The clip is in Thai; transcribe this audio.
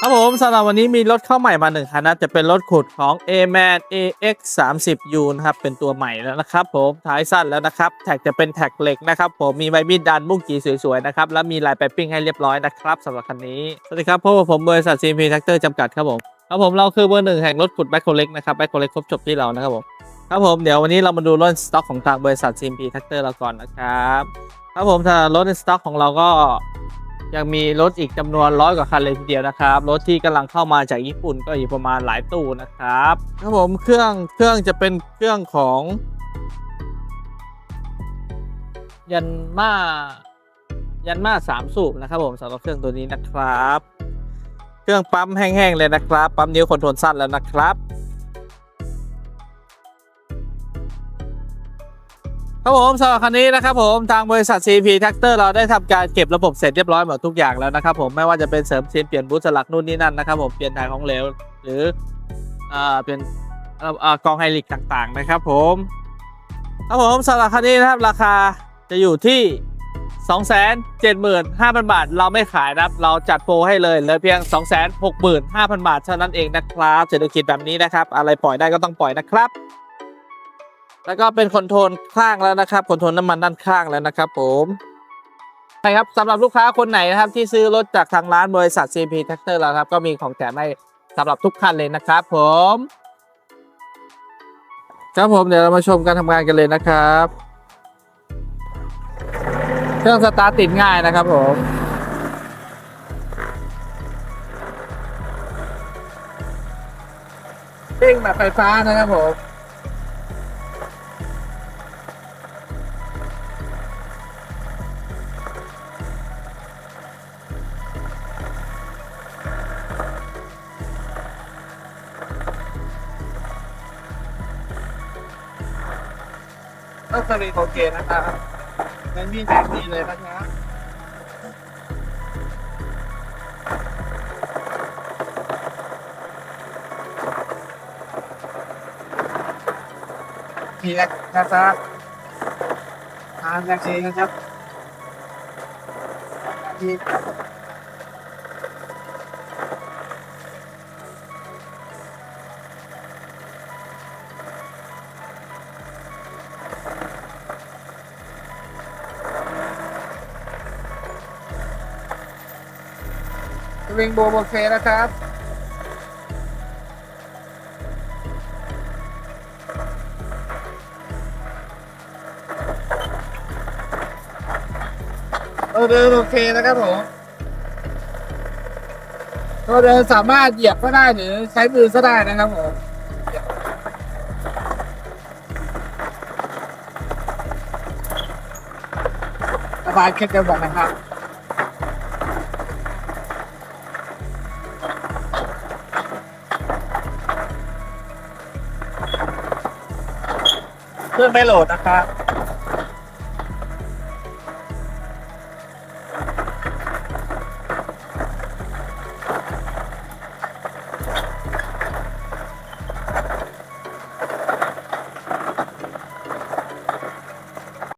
ครับผมสำหรับวันนี้มีรถเข้าใหม่มาหนึ่งคันนะจะเป็นรถขุดของ A-Man AX 3 0 U นะครับเป็นตัวใหม่แล้วนะครับผมท้ายสั้นแล้วนะครับแท็กจะเป็นแท็กเหล็กนะครับผมมีใบมีดดันมุ้งกีสวยๆนะครับแล้วมีลายแปปิ้งให้เรียบร้อยนะครับสำหรับคันนี้สวัสดีครับพบกับผมบริษัท CMP Tractor จำกัดครับผมครับผมเราคือเบอร์หนึ่งแห่งรถขุดแบ็คโคเล็กนะครับแบ็คโคเล็กครบจบที่เรานะครับผมครับผมเดี๋ยววันนี้เรามาดูรถสต็อกของทางบริษัท CMP Tractor เราก่อนนะครับครับผมถ้ารถในสต็อกของเราก็ ยังมีรถอีกจำนวนร้อยกว่าคันเลยทีเดียวนะครับ รถที่กำลังเข้ามาจากญี่ปุ่นก็อยู่ประมาณหลายตู้นะครับครับผมเครื่องเครื่องจะเป็นเครื่องของยันมายันมาสามสูบนะครับผมสำหรับเครื่องตัวนี้นะครับ เครื่องปั๊มแห้งๆเลยนะครับ ปั๊มนิ้วคอนโทรลสั้นแล้วนะครับ ครับผมสำหรับคันนี้นะครับผมทางบริษัท CP Tractor เราได้ทำการเก็บระบบเสร็จเรียบร้อยหมดทุกอย่างแล้วนะครับผมไม่ว่าจะเป็นเสริมซีนเปลี่ยนบูทสลักนู่นนี่นั่นนะครับผมเปลี่ยนถ่ายของเหลวหรืออ่าเป็นเอ่ออ่ากองไฮดรอลิกต่างๆนะครับผมครับผมสำหรับคันนี้นะครับราคาจะอยู่ที่ 275,000 บาท เราไม่ขายนะครับ เราจัดโปรให้เลยเหลือเพียง 265,000 บาทเท่านั้นเองนะครับเศรษฐกิจแบบนี้นะครับ อะไรปล่อยได้ก็ต้องปล่อยนะครับ แล้วก็เป็นคอนโทรลข้างแล้วนะครับคอนโทรลน้ำมันด้านข้างแล้วนะครับผมใช่ครับสำหรับลูกค้าคนไหนนะครับที่ซื้อรถจากทางร้านบริษัท CP Tractor แล้วครับก็มีของแถมให้สำหรับทุกคันเลยนะครับผมครับผมเดี๋ยวเรามาชมการทำงานกันเลยนะครับ เครื่องสตาร์ทติดง่ายนะครับผมเร่งแบบไฟฟ้านะครับผม ต้องสลิงโอเคนะครับมันมีแสงดีเลยนะครับมีนะครับทานนาทีนะครับมีส วิงโบว์โอเคนะครับตัวเดินโอเคนะครับผมตัวเดินสามารถเหยียบก็ได้หรือใช้มือก็ได้นะครับผมสบายแค่จะบอกนะครับ เครื่องไม่โหลดนะครับ